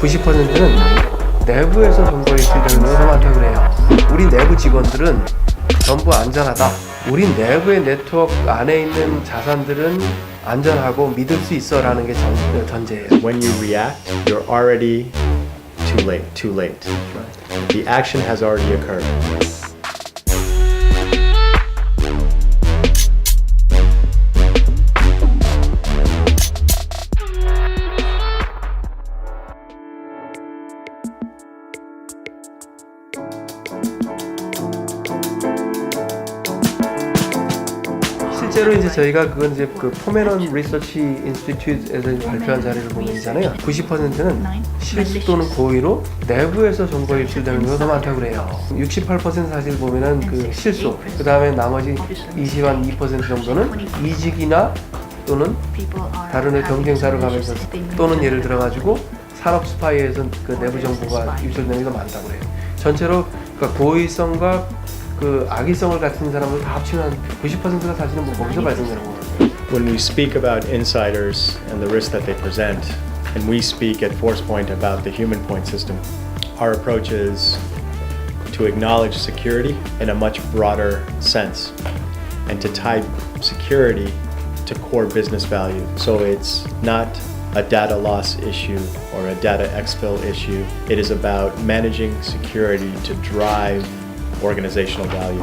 90%는 내부에서 유출되는 경우가 많다고 그래요. 우리 내부 직원들은 전부 안전하다. 우리 내부의 네트워크 안에 있는 자산들은 안전하고 믿을 수 있어라는 게 전, 전제예요. When you react, you're already too late, too late. The action has already occurred. 실제로 이제 저희가 그건 이제 그 포메넌 리서치 인스티튜트에서 발표한 자료를 보면 있잖아요. 90%는 실수 또는 고의로 내부에서 정보가 유출되는 경우가 더 많다고 그래요. 68% 사실 보면은 그 실수, 그 다음에 나머지 20 한 2% 정도는 이직이나 또는 다른 애 경쟁사로 가면서 또는 예를 들어 가지고 산업 스파이에서 그 내부 정보가 유출되는 게 더 많다고 그래요. 전체로 그러니까 고의성과 그 악의성을 갖춘 사람을 다 합치면 90%가 사실은 뭐 거기서 발생되는 거거든요. When we speak about insiders and the risk that they present, and we speak at ForcePoint about the human point system, our approach is to acknowledge security in a much broader sense and to tie security to core business value. So it's not a data loss issue or a data exfil issue. It is about managing security to drive organizational value.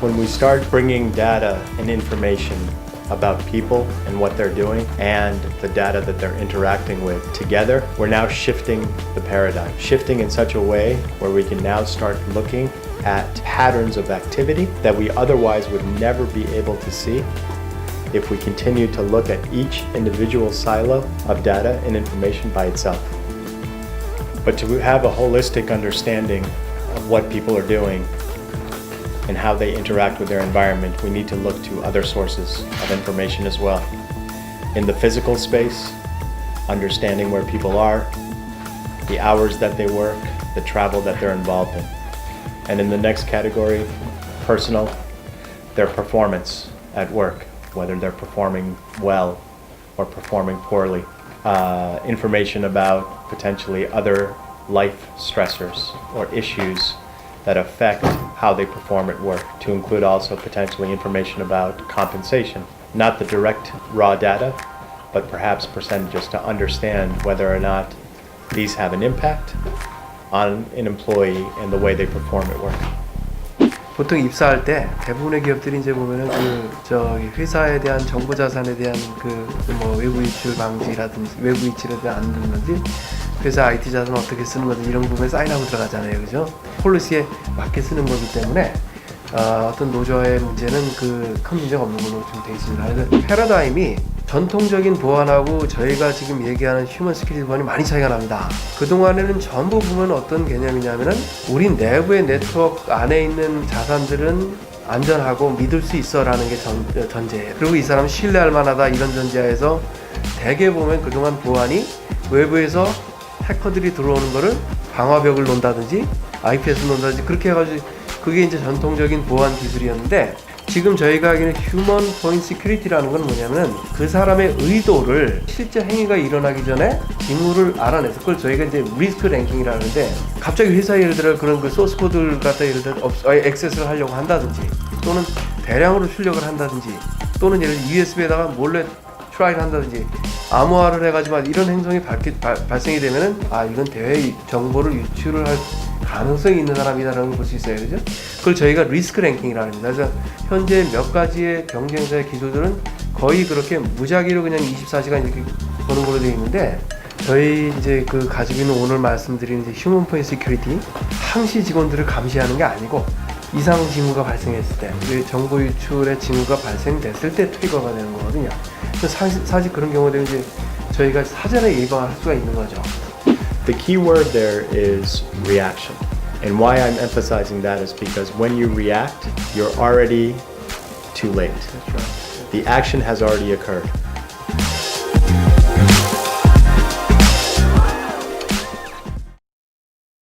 When we start bringing data and information about people and what they're doing and the data that they're interacting with together, we're now shifting the paradigm, shifting in such a way where we can now start looking at patterns of activity that we otherwise would never be able to see if we continue to look at each individual silo of data and information by itself. But to have a holistic understanding of what people are doing and how they interact with their environment, we need to look to other sources of information as well. In the physical space, understanding where people are, the hours that they work, the travel that they're involved in. And in the next category, personal, their performance at work, whether they're performing well or performing poorly. Uh, information about potentially other life stressors or issues that affect how they perform at work, to include also potentially information about compensation. Not the direct raw data, but perhaps percentages to understand whether or not these have an impact on an employee and the way they perform at work. 보통 입사할 때 대부분의 기업들이 이제 보면은 그 저기 회사에 대한 정보 자산에 대한 그 뭐 외부 유출 방지라든지 외부 유출에 대한 안전이라든지 회사 IT 자산 어떻게 쓰는 거든 이런 부분에 사인하고 들어가잖아요, 그죠? 폴리시에 맞게 쓰는 거기 때문에 어, 어떤 노조의 문제는 그 큰 문제가 없는 걸로 좀 돼 있습니다. 그래서 패러다임이 전통적인 보안하고 저희가 지금 얘기하는 휴먼 스킬리 보안이 많이 차이가 납니다. 그동안에는 전부 보면 어떤 개념이냐면은 우리 내부의 네트워크 안에 있는 자산들은 안전하고 믿을 수 있어라는 게 전, 전제예요. 그리고 이 사람 신뢰할 만하다 이런 전제하에서 대개 보면 그동안 보안이 외부에서 해커들이 들어오는 거를 방화벽을 놓는다든지 IPS 놓는다든지 그렇게 해가지고 그게 이제 전통적인 보안 기술이었는데 지금 저희가 하기는 휴먼 포인트 시큐리티라는 건 뭐냐면은 그 사람의 의도를 실제 행위가 일어나기 전에 징후를 알아내서 그걸 저희가 이제 리스크 랭킹이라 하는데 갑자기 회사 예를 들어 그런 그 소스 코드를 갖다 예를 들어 액세스를 하려고 한다든지 또는 대량으로 출력을 한다든지 또는 예를 들어 USB에다가 몰래 트라이를 한다든지 암호화를 해가지고 이런 행동이 밝히, 발, 발생이 되면은 아 이건 대외 정보를 유출을 할 가능성이 있는 사람이다라는 걸 볼 수 있어요, 그죠? 그걸 저희가 리스크 랭킹이라고 합니다. 그래서 현재 몇 가지의 경쟁사의 기술들은 거의 그렇게 무작위로 그냥 24시간 이렇게 보는 걸로 되어 있는데 저희 이제 그 가지고 있는 오늘 말씀드린 이제 휴먼 포인트 시큐리티 항시 직원들을 감시하는 게 아니고 이상 징후가 발생했을 때, 그 정보 유출의 징후가 발생됐을 때 트리거가 되는 거거든요. 그래서 사실, 사실 그런 경우에 이제 저희가 사전에 예방을 할 수가 있는 거죠. The key word there is reaction. And why I'm emphasizing that is because when you react, you're already too late. That's right. The action has already occurred.